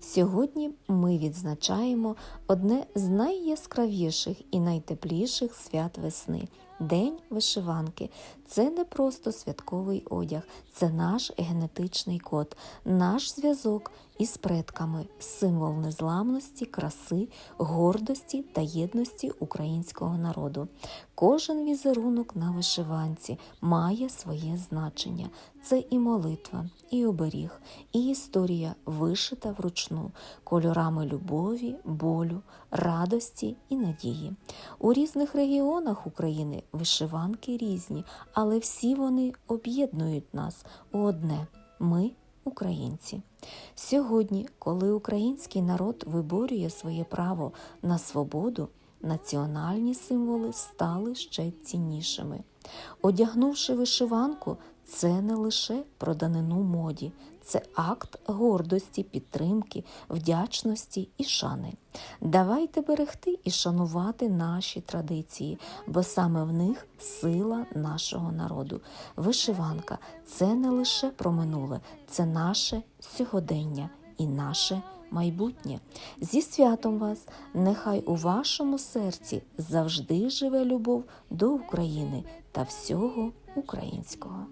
Сьогодні ми відзначаємо одне з найяскравіших і найтепліших свят весни День вишиванки. Це не просто святковий одяг, це наш генетичний код, наш зв'язок із предками, символ незламності, краси, гордості та єдності українського народу. Кожен візерунок на вишиванці має своє значення. Це і молитва, і оберіг, і історія вишита вручну кольорами любові, болю, радості і надії. У різних регіонах України вишиванки різні, але всі вони об'єднують нас у одне ми українці. Сьогодні, коли український народ виборює своє право на свободу, національні символи стали ще ціннішими. Одягнувши вишиванку, це не лише про данину моді, це акт гордості, підтримки, вдячності і шани. Давайте берегти і шанувати наші традиції, бо саме в них сила нашого народу. Вишиванка це не лише про минуле, це наше сьогодення і наше майбутнє. Зі святом вас! Нехай у вашому серці завжди живе любов до України та всього українського.